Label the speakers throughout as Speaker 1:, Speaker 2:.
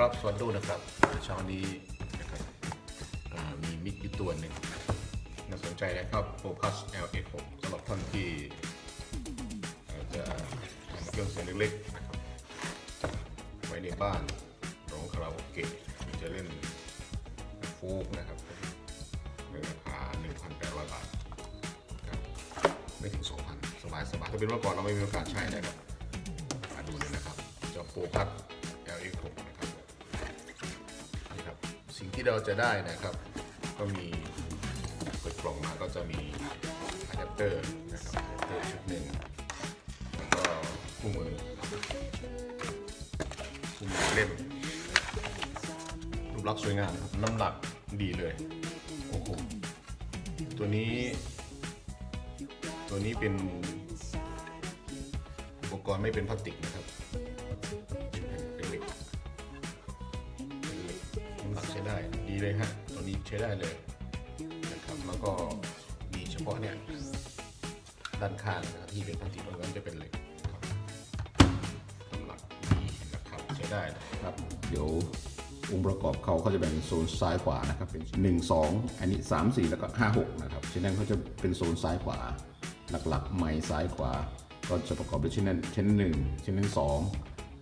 Speaker 1: ครับสวัสดีนะครับเช้านี้นะครับมีมิกอยู่ตัวหนึ่งน่าสนใจนะครับโ o พัส LX6 สำหรับท่านที่อาจจะเครื่องเสียงเล็กๆนะครับไว้ในบ้านร้องคาราโอเกะจะเล่นฟูกนะครับในราคา 1,800 บาทครับไม่ถึง 2,000สบายสบายๆถ้าเป็นเมื่อก่อนเราไม่มีโอกาสใช้นะครับมาดูเลยนะครับเจ้าโฟพัด ที่เราจะได้นะครับ ก็มีเปิดกล่องมาก็จะมีอะแดปเตอร์นะครับอะแดปเตอร์ชุดหนึ่งแล้วก็คู่มือคู่มือเล่มรูปลักษณ์สวยงามน้ำหนักดีเลยโอ้โหตัวนี้ ตัวนี้เป็นอุปกรณ์ไม่เป็นพลาสติกนะครับ ใช้ได้ดีเลยฮะ ตัวนี้ใช้ได้เลยนะครับ แล้วก็มีเฉพาะเนี่ยด้านข้างนะครับที่เป็นพลาสติกแล้วจะเป็นเหล็กครับน้ำหนักดีนะครับใช้ได้นะครับ เดี๋ยวองค์ประกอบเขาเขาจะแบ่งเป็นโซนซ้ายขวานะครับเป็น1 2 อันนี้ 3 4 แล้วก็ 5 6 นะครับฉะนั้นเขาจะเป็นโซนซ้ายขวา หลักๆ ไม้ซ้ายขวา ก็จะประกอบด้วยชิ้นนั้นชิ้นหนึ่งชิ้นนั้นสอง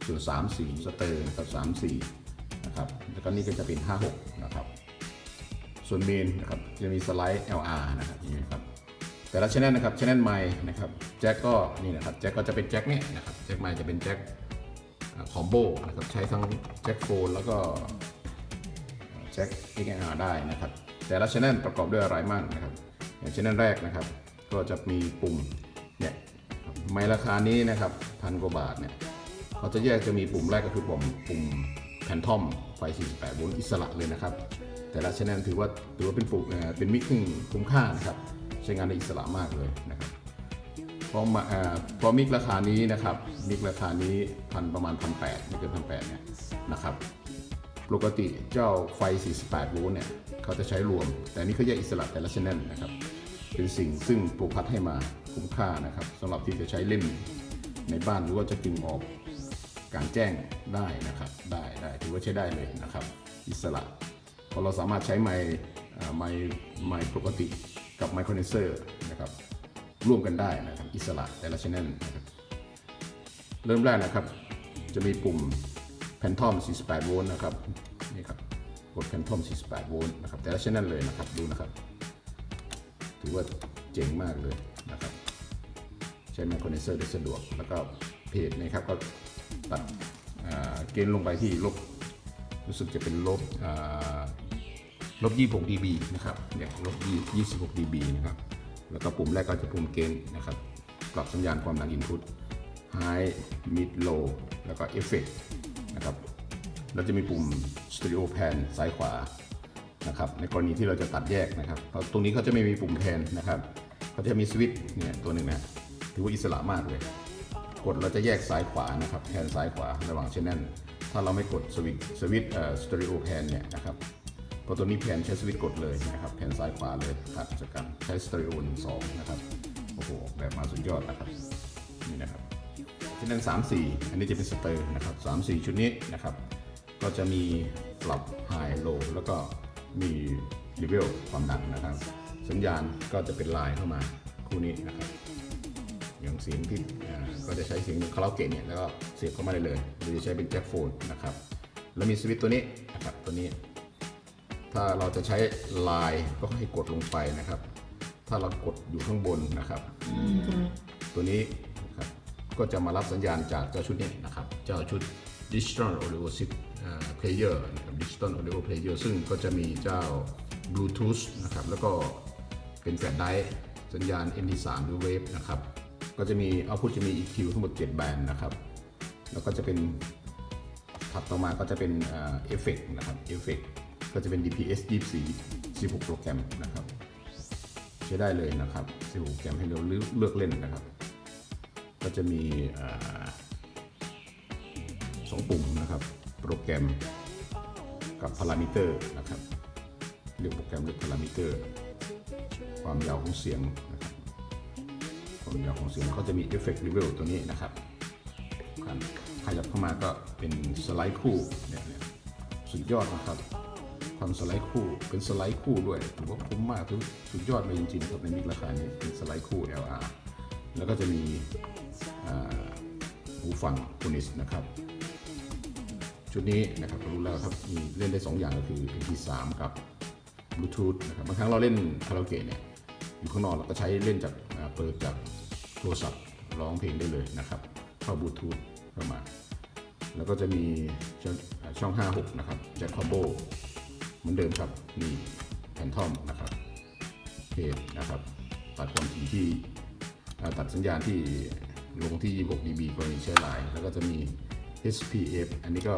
Speaker 1: ส่วนสามสี่สเตอร์นะครับสามสี่นะครับแล้วก็นี่ก็จะเป็นห้าหก ส่วนเมนนะครับจะมีสไลด์ LR นะครับนี่นะครับแต่ละชแนลนะครับชแนลไมค์นะครับแจ็คก็นี่นะครับแจ็คก็จะเป็นแจ็คเนี่ยนะครับแจ็คไมค์จะเป็นแจ็คคอมโบนะครับใช้ทั้งแจ็คโฟนแล้วก็แจ็ค XLR ได้นะครับ แต่ละชแนลประกอบด้วยอะไรมั่งนะครับ อย่างชแนลแรกนะครับ ก็จะมีปุ่มเนี่ยไมค์ราคานี้นะครับพันกว่าบาทเนี่ยเขาจะแยกจะมีปุ่มแรกก็คือปุ่มปุ่มแพนทอมไฟ 48 โวลต์อิสระเลยนะครับ แต่ละชแนลถือว่าถือว่าเป็นปุ่มเป็นมิกที่คุ้มค่านะครับ ใช้งานได้อิสระมากเลยนะครับพราะมาเอ่อพราะมิกราคานี้นะครับ มิกราคานี้พันประมาณพันแปดไม่เกินพันแปดเนี่ยนะครับปกติเจ้าไฟ 48 โวลต์เนี่ยเขาจะใช้รวม แต่นี่เขาแยกอิสระแต่ละชแนลนะครับ เป็นสิ่งซึ่งโปรพัดให้มาคุ้มค่านะครับสำหรับที่จะใช้เล่นในบ้านหรือว่าจะดึงออกการแจ้งได้นะครับ ได้ได้ถือว่าใช้ได้เลยนะครับ อิสระ พราะเราสามารถใช้ไมค์ไมค์ไมค์ปกติกับไมค์คอนเนเซอร์นะครับร่วมกันได้นะครับอิสระแต่ละชแนลนะครับเริ่มแรกนะครับ จะมีปุ่มแพนทอม 48 โวลต์นะครับนี่ครับกดแพนทอม 48 โวลต์นะครับแต่ละชแนลเลยนะครับดูนะครับ ถือว่าเจ๋งมากเลยนะครับใช้ไมโครเนเซอร์ได้สะดวก แล้วก็เพจนะครับก็ตัดเกณฑ์ลงไปที่ลบ รู้สึกจะเป็นลบอ่า ลบ26 dB นะครับเนี่ยลบ26 dB นะครับ แล้วก็ปุ่มแรกก็จะปุ่มเกณฑ์นะครับ ปรับสัญญาณความดัง input high mid low แล้วก็ effect นะครับแล้วจะมีปุ่ม stereo pan ซ้ายขวา นะครับ ในกรณีที่เราจะตัดแยกนะครับเพราะตรงนี้เขาจะไม่มีปุ่มแทนนะครับเขาจะมีสวิตช์เนี่ยตัวหนึ่งนะ ถือว่าอิสระมากเลย กดเราจะแยกซ้ายขวานะครับ แทนซ้ายขวาระหว่างเช่นนั้น ถ้าเราไม่กดสวิตช์สวิตช์เอ่อสเตอริโอแพนเนี่ยนะครับ พราะตัวนี้แพนใช้สวิตช์กดเลยนะครับแพนซ้ายขวาเลยตัดจากกันใช้สเตอริโอหนึ่งสองนะครับโอ้โหกแบบมาสุดยอดนะครับนี่นะครับที่นั่น3 4อันนี้จะเป็นสเตอร์นะครับ3 4ชุดนี้นะครับก็จะมีปรับ High Low แล้วก็มี Level ความดังนะครับ สัญญาณก็จะเป็นลายเข้ามาคู่นี้นะครับอย่างเสียงที่ก็จะใช้เสียงคาราโอเกะเนี่ยแล้วก็เสียบเข้ามาได้เลยหรือจะใช้เป็นแจ็คโฟนนะครับแล้วมีสวิตช์ตัวนี้นะครับตัวนี้ ถ้าเราจะใช้ลายก็ให้กดลงไปนะครับ ถ้าเรากดอยู่ข้างบนนะครับ ตัวนี้นะครับก็จะมารับสัญญาณจากเจ้าชุดนี้นะครับ เจ้าชุด Digital Audio 10อ่า Player นะครับ Digital Audio Player ซึ่งก็จะมีเจ้า Bluetooth นะครับ แล้วก็เป็นแฟลชไดร์สัญญาณ NT3 หรือ Wave นะครับ ก็จะมี output จะมี EQ ทั้งหมด 7 แบนด์นะครับ แล้วก็จะเป็นถัดต่อมาก็จะเป็นเอฟเฟกนะครับเอฟเฟก ก็จะเป็น DPS 24 16 โปรแกรมนะครับ ใช้ได้เลยนะครับ 16 โปรแกรมให้เราเลือกเลือกเล่นนะครับ ก็จะมีอสองปุ่มนะครับ โปรแกรมกับพารามิเตอร์นะครับเลือกโปรแกรมเลือกพารามิเตอร์ ความยาวของเสียงนะครับความยาวของเสียงเขาจะมีเอฟเฟกต์เลเวลตัวนี้นะครับขยับเข้ามาก็เป็นสไลด์คู่เนี่ยเนี่ยสุดยอดนะครับ ทำสไลด์คู่ เป็นสไลด์คู่ด้วยถือว่าคุ้มมากถือสุดยอดเลยจริงๆครับในมิกราคานี้เป็นสไลด์คู่ LR แล้วก็จะมีหูฟังโ o นิสนะครับชุดนี้นะครับรู้แล้วครับมีเล่นได้ 2 อย่างก็คือ MP3 กับบลูทูธนะครับบางครั้งเราเล่นคาราโอเกะเนี่ยอยู่ข้างนอกเราก็ใช้เล่นจากเปิดจากโทรศัพท์ร้องเพลงได้เลยนะครับ เข้าบลูทูธเข้ามา แล้วก็จะมีช่องอ่าช่อง56 นะครับแจ็คคอมโบ เหมือนเดิมครับมีแผ่นทอมนะครับเพจนะครับ ตัดความถี่ที่ตัดสัญญาณที่ลงที่ 26 dB กรณีใช้ไลน์แล้วก็จะมี HPF อันนี้ก็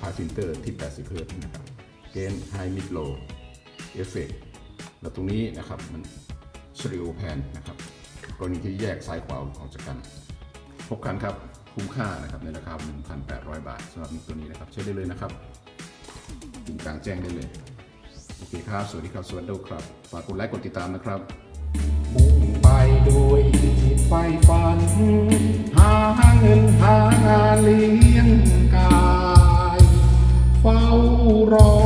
Speaker 1: พาสฟิลเตอร์ที่ 80เฮิรตนะครับเกนไฮมิดโลเอฟเฟกแล้วตรงนี้นะครับมันสเต r ร o แพนนะครับกรณีที่แยกซ้ายขวาออกจากกัน พบกันครับ คุ้มค่านะครับในราคา 1,800 บาทสำหรับตัวนี้นะครับใช้ได้เลยนะครับ ถึงกลางแจ้งได้เลย โอเคครับ สวัสดีครับ สวัสดีครับ ฝากกดไลค์กดติดตามนะครับ
Speaker 2: มุ่งไปโดยจิตไฟฝัน หาเงินหางานเลี้ยงกาย เฝ้ารอ